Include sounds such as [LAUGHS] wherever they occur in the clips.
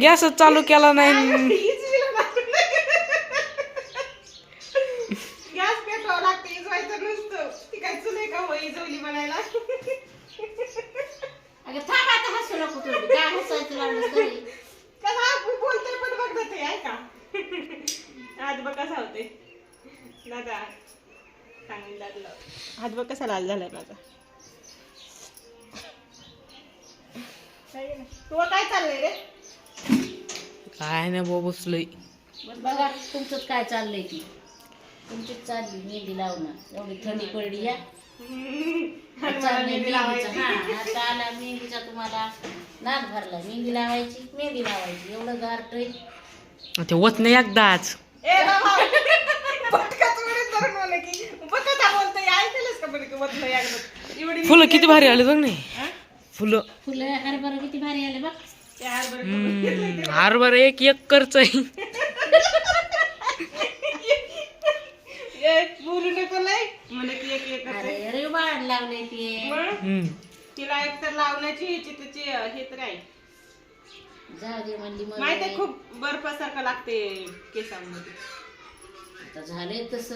गॅसच चालू केला नाही. गॅस पेटवावं लागतं इजवायचं नसतं. ती काय चुले का हो इजवली बनायला अगं थांब आता हसू नको तुम्ही काय हसायचं लागलं तरी. कसा आपण बोलतोय पण बघ ना ते ऐका हात बघ कसा होते दादा चांगली लागलं हात बघ कसा लाल झालाय माझा. तुला काय चाललंय रे? काय नाही बाबा बसलोय. बघा तुमचंच काय चाललंय ती तुमचीच चालली मेहंदी लावणं. एवढी थंडी पडली या चाललंय मेहंदीचं हा आता आला मेहंदीचा तुम्हाला नाद भरला. मेहंदी लावायची मेहंदी लावायची. एवढं ते होत नाही एकदाच की. का की फुलं किती भारी आले बघ नाही हा? फुलं. फुलं हरभरा किती भारी आले बघ. हरभरा एक एक करच आहे. एक बोलू नको लय. म्हणे की एक एक अरे लावले ते. हम्म. तिला एक तर लावण्याची अं, हे तर आहे. जाऊ दे म्हणली मग. माहिती आहे खूप बर्फासारखं लागते केसांमध्ये. आता झाले तस.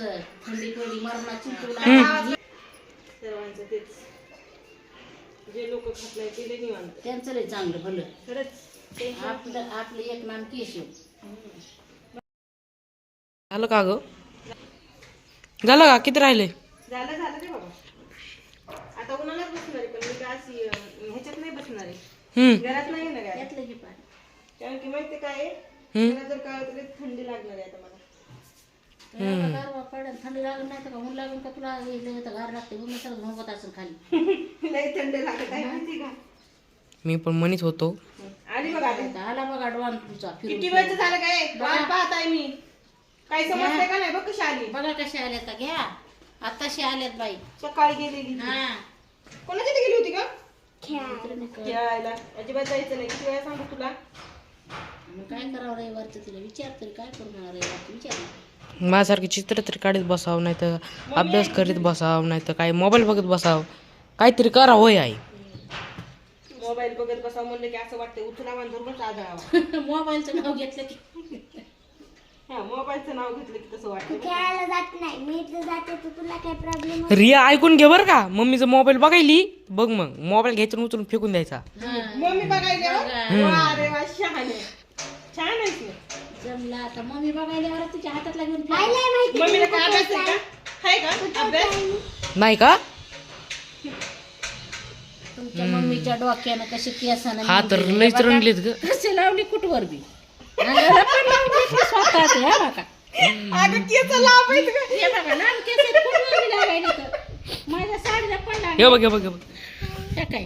थंडी पडली मरणाची तुला सर्वांचं तेच. जे लोक खात नाही ते लय निवांत. त्यांचं लय चांगलं भलं. खरंच. ते आपलं आपलं एक नाम केशव. झालं का ग? झालं का? किती राहिले? झालं झालं रे बाबा. आता उन्हालाच बसणार आहे पण मी काय अशी अं, ह्याच्यात नाही बसणार. आहे हम्म. घरात नाही ना घरात त्यातलं की पाणी कारण की माहिती काय आहे? हम्म. मला जर काय तर थंडी लागणार आहे आता मला. गारवा पडेल थंडी लागून नाही तर का? ऊन लागून का तुला? गार लागते ऊन सगळं झोपत असेल खाली. [LAUGHS] लय थंडी लागत आहे माहिती का? मी पण म्हणत होतो. आली बघा आता. आता आला बघा डोळा तुमचा किती फिरून. वेळचं झालं काय? वाट पाहत आहे मी. काही समजतंय का नाही? बघ कशी आली. बघा कशा आल्यात का घ्या. आताशी आल्यात बाई. सकाळी गेलेली हा. कोणाच्या इथे गेली होती का मित्रांनो, क- खेळायला अजिबात जायचं नाही. किती वेळा सांगू तुला? मग काय करावं रविवारचं तिला? विचार तरी काय करू मला रविवारचं? विचार माझ्यासारखे चित्र तरी काढत बसावं नाही तर अभ्यास करीत बसावं नाही तर काय मोबाईल बघत बसावं. काहीतरी करा होय आई. मोबाईल बघत म्हणलं की असं वाटतं धरूनच आदळावा मोबाईलचं नाव घेतलं की. हा मोबाईलचं नाव घेतलं की तसं वाटतं खेळायला जात नाही मी तर जाते तर तुला काय प्रॉब्लेम रिया ऐकून घे बरं का. मम्मीचा मोबाईल बघायली? बघ मग मोबाईल घ्यायचा आणि उचलून फेकून द्यायचा. मम्मी बघायला हो? वा शहाणे. छान आहेस ना. जमला आता. मम्मी बघायला तुझ्या हातातला घेऊन फिर. नाही माहिती मम्मीला काय अभ्यास आहे का? आहे का? अभ्यास? नाही. का? तुमच्या मम्मीच्या डोक्यानं कशी केसानं हा तर मेहंदी लईच बघा. रंगलेत ग. कशी लावली कुठवर बी अंगाला पण लावली की स्वतःच हे बघा. अगं केस लांब आहेत का हे बघा लाल केस आहेत, कुठवर बी लावायला तर? माझ्या साडीला पण लागली हे बघ हे बघ हे बघ. त्या काय?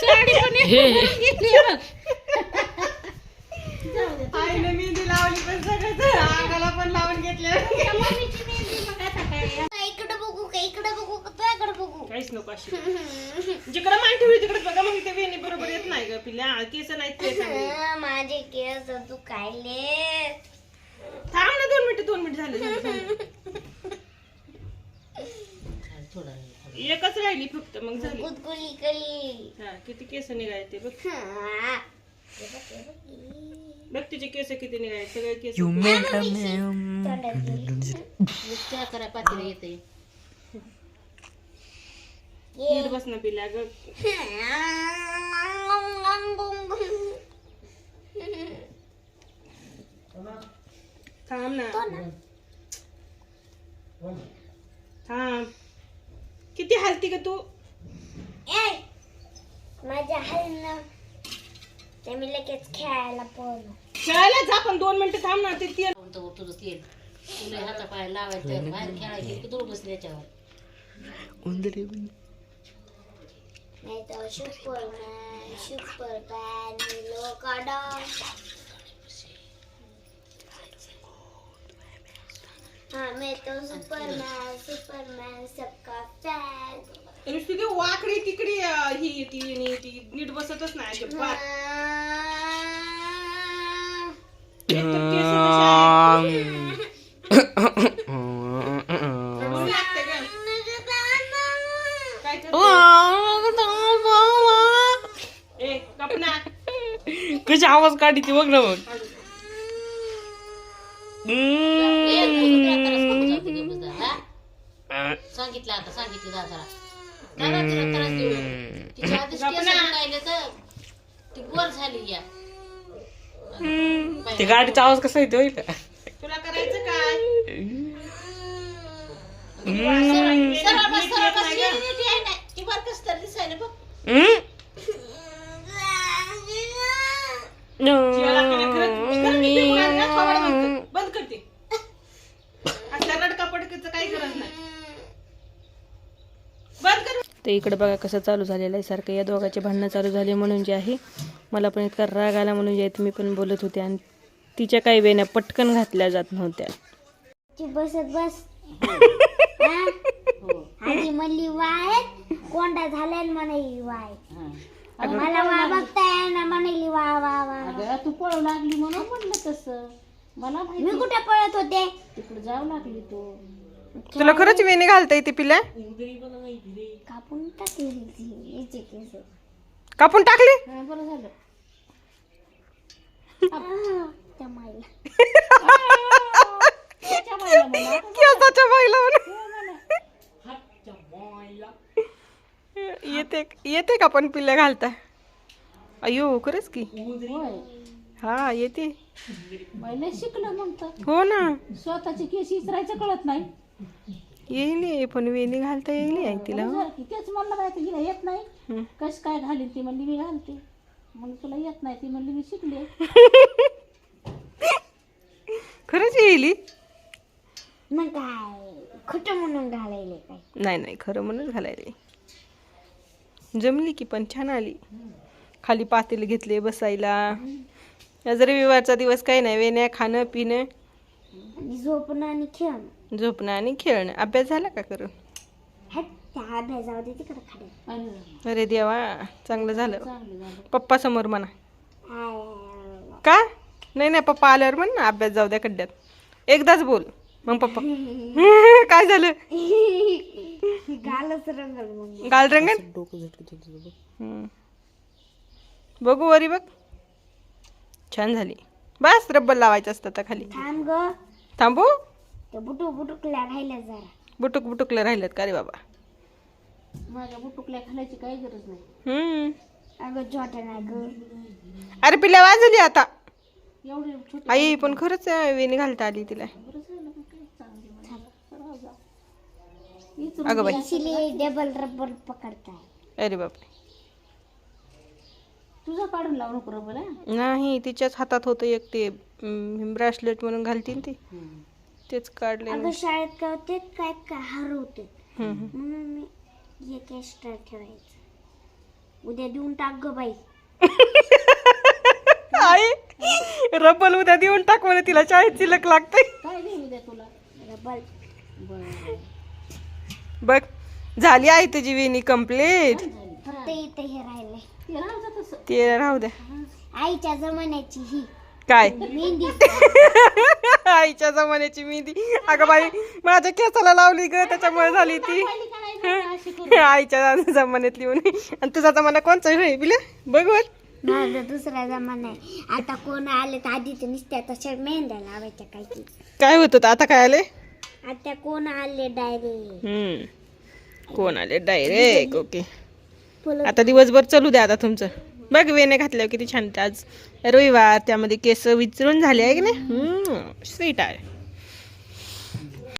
साडी पण हे. घेतली हे बघ. आईने मेहंदी लावली पण सगळं अंगाला पण लावून घेतलं तुमच्या मम्मीची मेहंदी मग आता काय इकडे बघू का इकडे बघू का तुझ्याकडे बघू काहीच नको अशी जिकडे मान ठेवली तिकडे बघा मग ते वेणी बरोबर येत नाही ग पिल्या केस नाहीत ते. हं, माझे केस तू काढले थांब ना दोन मिनिटं दोन मिनिट झाले झाले, झाले. थोडा वेळ. एकच राहिली फक्त मग झाली गुदगुली कली हा किती केस निघाले ते बघ हं. बघ तिचे केस किती निघाले सगळे केस गेली. त्या करा पातेलं येते नीट बस ना पिल्या ग थांब ना थांब किती हालती का तू ए, माझ्या हलनं ते मी लगेच खेळायला पळलो खेळायला जा पण दोन मिनिटं थांब ना ते तेल तो तुझं तेल तुला हाता पाय लावायचं बाहेर खेळायचे की दूर बसले त्याच्यावर उंदरे नाही तर सुपरमॅन सुपरमॅन लोकाडा हाँ मैं तो सुपरमैन सुपरमैन सबका फैन नुसती ती वाकडी तिकडी अं, ही ती आणि ती नीट बसतच नाही अजिबात. कशी आवाज काढी ती बघ ना? हम्म. सांगितलं आता सांगितलं दादाला दादा तिला त्रास देऊ नको. तिच्या आधीच केस राहिले तर ती बोर झाली या ते गाडीचा आवाज कसा येतो तुला करायचं काय? सरळ बस सरळ बस येडी बिडी आहे ना. ती बार कसं तरी दिसायला बघ हम्म? जिवाला खरं- खरं- खरं किती मुलांना ना थोबाड बंद कर. बंद करते असल्या रडका पडकीचं काही गरज नाही बंद कर तर इकडे बघा कसं चालू झालेलं आहे. सारखं या दोघांचे भांडणं चालू झाले म्हणून जे आहे मला पण इतका राग आला म्हणून जे आहे मी पण बोलत होते. आणि तिच्या काही वेण्या पटकन घातल्या जात नव्हत्या. बसत बस. [LAUGHS] हा? आधी म्हणली वाय. कोंडा झालाय म्हणाली वाय. मला वा बघताय ना म्हणाली वा वा वा. अगं तू पळू लागली म्हणून म्हणलं तसं. मला माहिती. मी कुठे पळत होते? तिकडे जाऊ लागली तू. तुला खरंच वेणी घालता येते पिल्या कापून टाकली ती हिचे केस. कापून टाकली? हा, बरं झालं. आह, त्या माईला. त्याच्या बाईला म्हणा. [LAUGHS] केसाच्या बाईला हो बाईला. येते येते का पण पिल्ल्या घालता? अयो खरंच की. होय. हा येते. बाईला शिकलं मग तर हो ना. स्वतःचे केस इचरायचं कळत नाही. येईल पण वेणी घालता येईल आहे तिला. तेच म्हणलं बाय हिला येत नाही. हं. कस काय घालीन ती म्हणली मी घालते. मग तुला येत नाही ती म्हणली मी शिकले. [LAUGHS] खरंच येईल? मग काय? खोटं म्हणून घालायले काय? नाही नाही खरं म्हणून घालायला. जमली की पण छान आली. खाली पातेले घेतले बसायला. आज रविवारचा दिवस काही नाही वेण्या खाणं पिणं. आणि झोपणं आणि खेळणं. झोपणं आणि खेळणं. अभ्यास झाला का करून? हट त्या अभ्यास जाऊ दे तिकडे खाली. आणि झालं. अरे देवा चांगलं झालं. पप्पा समोर म्हणा. आय, का? नाही नाही पप्पा आल्यावर म्हण ना अभ्यास जाऊ द्या खड्ड्यात. एकदाच बोल. मग पप्पा. [LAUGHS] काय झालं? गालच रंगल मग गाल रंगन हम्म. बघू वरी बघ. छान झाली. बस रब्बर लावायचं असतं आता खाली. थांब ग. थांबू? ते बुटू बुटुकल्या राहिल्या जरा. बुटुक बुटुकलं राहिलेत का रे बाबा? माझ्या घालायची काही गरज नाही. हम्म. अगं नाही ग. अरे पिल्ल्या वाजली आता. एवढी छोटी आई पण खरंच वेणी घालता आली तिला. इचरून अगं बाई. डबल रबर पकडताय. अरे बापरे. तुझा काढून लावू नको रबर नाही तिच्याच हातात होतं एक ते ब्रासलेट म्हणून घालतील ती. तेच काढले अगं शाळेत काय होते? काय काय हरवते. म्हणून मी एक एक्स्ट्रा ठेवायचं. उद्या देऊन टाक ग बाई. आई रब्बल उद्या देऊन टाक म्हणे तिला शाळेत चिलक लागते काय देऊ द्या तुला? बरं बघ झाली आई तुझी वेणी कंप्लीट फक्त इथे हे राहिले ते राहू द्या. आईच्या जमान्याची ही. काय? मेहंदी. [LAUGHS] आईच्या जमान्याची मेहंदी. अगं बाई माझ्या केसाला लावली ग त्याच्यामुळे झाली ती. [LAUGHS] [LAUGHS] आईच्या जमान्यातली म्हणे. आणि तुझा जमाना कोणचा आहे बिले? बघ बर. माझा दुसरा जमाना आहे. आता कोण आले तर आधी तर नुसत्या तशा मेहंद्या लावायच्या काय की काय होत होतं आता काय आले? आता कोण आले डायरेक्ट हम्म. कोण आले? डायरेक्ट ओके आता दिवसभर चालू द्या आता तुमचं. बघ वेणे घातल्यावर किती छान आज. रविवार त्यामध्ये केस विचरून झाले आहे की नाही? स्वीट आहे.